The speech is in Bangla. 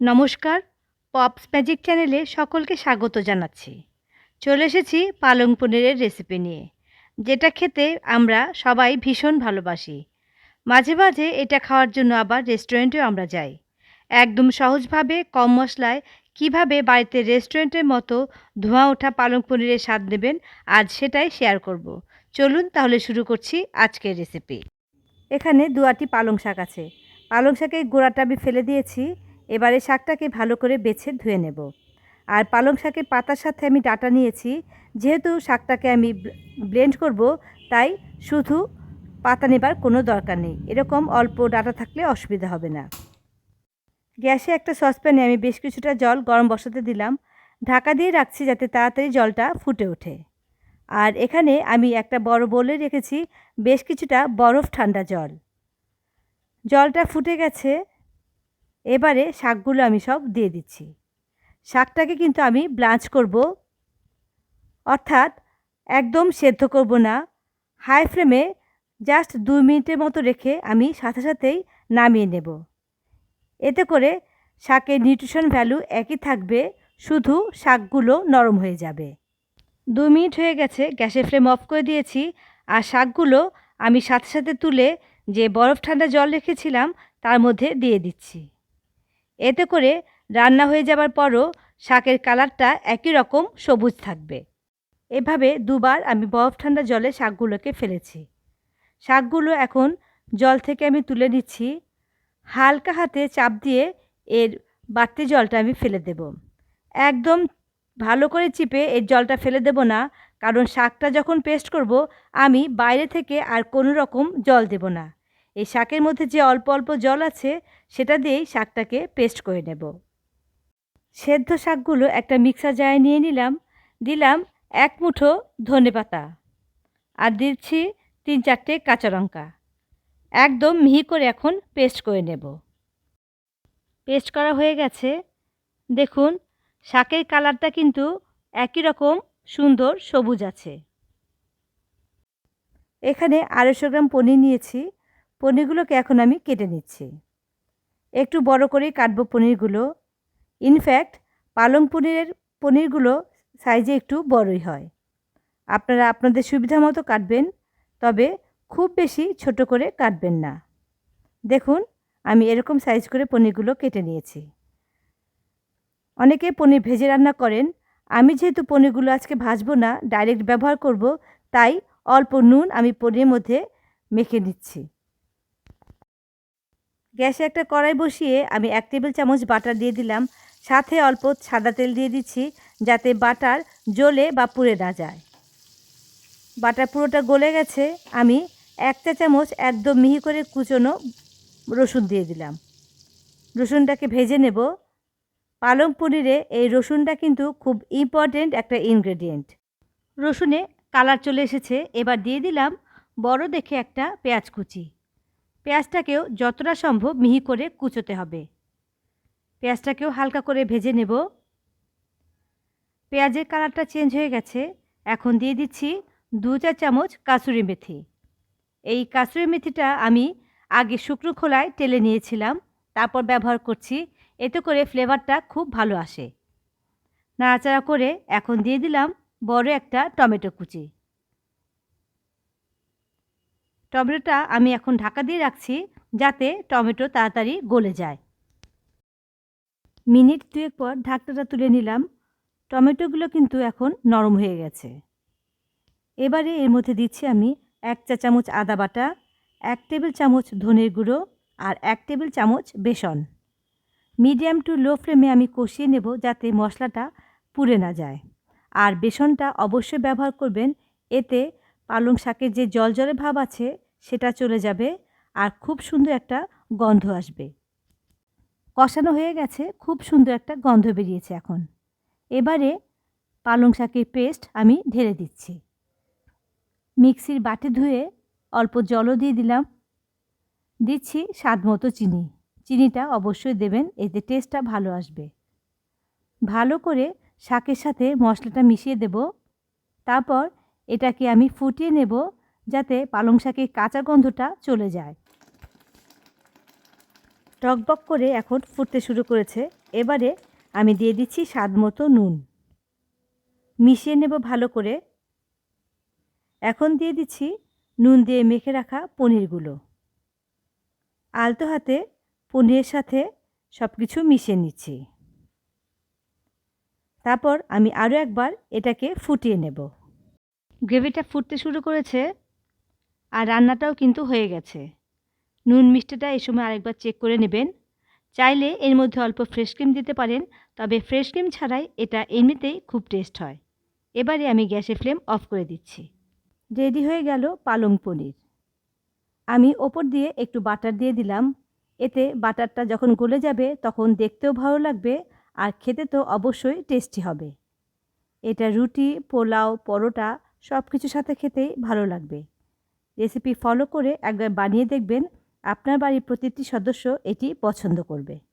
নমস্কার পপস ম্যাজিক চ্যানেলে সকলকে স্বাগত জানাচ্ছি। চলে এসেছি পালং পনিরের রেসিপি নিয়ে, যেটা খেতে আমরা সবাই ভীষণ ভালোবাসি। মাঝে মাঝে এটা খাওয়ার জন্য আবার রেস্টুরেন্টেও আমরা যাই। একদম সহজভাবে কম মশলায় কীভাবে বাড়িতে রেস্টুরেন্টের মতো ধোঁয়া ওঠা পালং পনিরের স্বাদ নেবেন, আজ সেটাই শেয়ার করব। চলুন তাহলে শুরু করছি আজকের রেসিপি। এখানে দুয়াটি পালং শাক আছে। পালং শাকের গোড়াটা আমি ফেলে দিয়েছি। এবারে শাকটাকে ভালো করে বেছে ধুয়ে নেব। আর পালং শাকের পাতার সাথে আমি ডাটা নিয়েছি। যেহেতু শাকটাকে আমি ব্লেন্ড করব, তাই শুধু পাতা নেবার কোনো দরকার নেই। এরকম অল্প ডাটা থাকলে অসুবিধা হবে না। গ্যাসে একটা সসপ্যানে আমি বেশ কিছুটা জল গরম বসাতে দিলাম। ঢাকা দিয়ে রাখছি যাতে তাড়াতাড়ি জলটা ফুটে ওঠে। আর এখানে আমি একটা বড় বলে রেখেছি, বেশ কিছুটা বরফ ঠান্ডা জল। জলটা ফুটে গেছে। এবারে শাকগুলো আমি সব দিয়ে দিচ্ছি। শাকটাকে কিন্তু আমি ব্লাঞ্চ করব। অর্থাৎ একদম সেদ্ধ করব না। হাই ফ্লেমে জাস্ট দু মিনিটের মতো রেখে আমি সাথে সাথেই নামিয়ে নেব। এতে করে শাকের নিউট্রিশন ভ্যালু একই থাকবে, শুধু শাকগুলো নরম হয়ে যাবে। দু মিনিট হয়ে গেছে, গ্যাসের ফ্লেম অফ করে দিয়েছি আর শাকগুলো আমি সাথে সাথে তুলে যে বরফ ঠান্ডা জল রেখেছিলাম, তার মধ্যে দিয়ে দিচ্ছি। এতে করে রান্না হয়ে যাবার পরও শাকের কালারটা একই রকম সবুজ থাকবে। এভাবে দুবার আমি বরফ ঠান্ডা জলে শাকগুলোকে ফেলেছি। শাকগুলো এখন জল থেকে আমি তুলে নিচ্ছি। হালকা হাতে চাপ দিয়ে এর বাড়তি জলটা আমি ফেলে দেব। একদম ভালো করে চিপে এর জলটা ফেলে দেব না, কারণ শাকটা যখন পেস্ট করব আমি বাইরে থেকে আর কোনো রকম জল দেব না। এই শাকের মধ্যে যে অল্প অল্প জল আছে, সেটা দিয়েই শাকটাকে পেস্ট করে নেব। সেদ্ধ শাকগুলো একটা মিক্সার জারে নিয়ে নিলাম, দিলাম এক মুঠো ধনে পাতা আর দিচ্ছি তিন চারটে কাঁচা লঙ্কা। একদম মিহি করে এখন পেস্ট করে নেব। পেস্ট করা হয়ে গেছে। দেখুন, শাকের কালারটা কিন্তু একই রকম, সুন্দর, সবুজ আছে। এখানে আড়াইশো গ্রাম পনির নিয়েছি। পনিরগুলোকে এখন আমি কেটে নিচ্ছি। একটু বড় করেই কাটবো পনিরগুলো। ইনফ্যাক্ট পালং পনিরের পনিরগুলো সাইজে একটু বড়ই হয়। আপনারা আপনাদের সুবিধা মতো কাটবেন, তবে খুব বেশি ছোট করে কাটবেন না। দেখুন, আমি এরকম সাইজ করে পনিরগুলো কেটে নিয়েছি। অনেকে পনির ভেজে রান্না করেন। আমি যেহেতু পনিরগুলো আজকে ভাজবো না ডাইরেক্ট ব্যবহার করব, তাই অল্প নুন আমি পনিরের মধ্যে মেখে নিচ্ছি। গ্যাসে একটা কড়াই বসিয়ে আমি এক টেবিল চামচ বাটার দিয়ে দিলাম। সাথে অল্প সাদা তেল দিয়ে দিচ্ছি যাতে বাটার জ্বলে বা পুড়ে না যায়। বাটার পুরোটা গলে গেছে। আমি এক চা চামচ একদম মিহি করে কুচনো রসুন দিয়ে দিলাম। রসুনটাকে ভেজে নেব। পালং পনিরে এই রসুনটা কিন্তু খুব ইম্পর্টেন্ট একটা ইনগ্রেডিয়েন্ট রসুনে কালার চলে এসেছে। এবার দিয়ে দিলাম বড় দেখে একটা পেঁয়াজ কুচি। পেঁয়াজটাকেও যতটা সম্ভব মিহি করে কুচোতে হবে। পেঁয়াজটাকেও হালকা করে ভেজে নেব। পেঁয়াজের কালারটা চেঞ্জ হয়ে গেছে। এখন দিয়ে দিচ্ছি দু চা চামচ কাসুরি মেথি। এই কাসুরি মেথিটা আমি আগে শুকনো খোলায় টেলে নিয়েছিলাম, তারপর ব্যবহার করছি। এতে করে ফ্লেভারটা খুব ভালো আসে। নাড়াচাড়া করে এখন দিয়ে দিলাম বড় একটা টমেটো কুচি। টমেটোটা আমি এখন ঢাকা দিয়ে রাখছি যাতে টমেটো তাড়াতাড়ি গলে যায়। মিনিট দুয়েক পর ঢাকনাটা তুলে নিলাম। টমেটোগুলো কিন্তু এখন নরম হয়ে গেছে। এবারে এর মধ্যে দিচ্ছি আমি এক চা চামচ আদা বাটা, এক টেবিল চামচ ধনের গুঁড়ো আর এক টেবিল চামচ বেসন। মিডিয়াম টু লো ফ্লেমে আমি কষিয়ে নেব যাতে মশলাটা পুড়ে না যায়। আর বেসনটা অবশ্যই ব্যবহার করবেন, এতে পালং শাকের যে জল জলে ভাব আছে, সেটা চলে যাবে আর খুব সুন্দর একটা গন্ধ আসবে। কষানো হয়ে গেছে, খুব সুন্দর একটা গন্ধ বেরিয়েছে এখন। এবারে পালং শাকের পেস্ট আমি ঢেলে দিচ্ছি। মিক্সির বাটি ধুয়ে অল্প জলও দিয়ে দিলাম। দিচ্ছি স্বাদ মতো চিনি। চিনিটা অবশ্যই দেবেন, এতে টেস্টটা ভালো আসবে। ভালো করে শাকের সাথে মশলাটা মিশিয়ে দেব। তারপর এটাকে আমি ফুটিয়ে নেব যাতে পালং শাকের কাঁচা গন্ধটা চলে যায়। টকবক করে এখন ফুটতে শুরু করেছে। এবারে আমি দিয়ে দিচ্ছি স্বাদ মতো নুন। মিশিয়ে নেব ভালো করে। এখন দিয়ে দিচ্ছি নুন দিয়ে মেখে রাখা পনিরগুলো। আলতো হাতে পনিরের সাথে সব কিছু মিশিয়ে নিচ্ছি। তারপর আমি আরও একবার এটাকে ফুটিয়ে নেব। গ্রেভিটা ফুটতে শুরু করেছে আর রান্নাটাও কিন্তু হয়ে গেছে। নুন মিষ্টিটা এই সময় আরেকবার চেক করে নেবেন। চাইলে এর মধ্যে অল্প ফ্রেশ ক্রিম দিতে পারেন, তবে ফ্রেশ ক্রিম ছাড়াই এটা এমনিতেই খুব টেস্ট হয়। এবারে আমি গ্যাসের ফ্লেম অফ করে দিচ্ছি। রেডি হয়ে গেল পালং পনির। আমি ওপর দিয়ে একটু বাটার দিয়ে দিলাম। এতে বাটারটা যখন গলে যাবে তখন দেখতেও ভালো লাগবে আর খেতে তো অবশ্যই টেস্টি হবে। এটা রুটি, পোলাও, পরোটা সব কিছুর সাথে খেতেই ভালো লাগবে। রেসিপি ফলো করে একবার বানিয়ে দেখবেন, আপনার বাড়ির প্রতিটি সদস্য এটি পছন্দ করবে।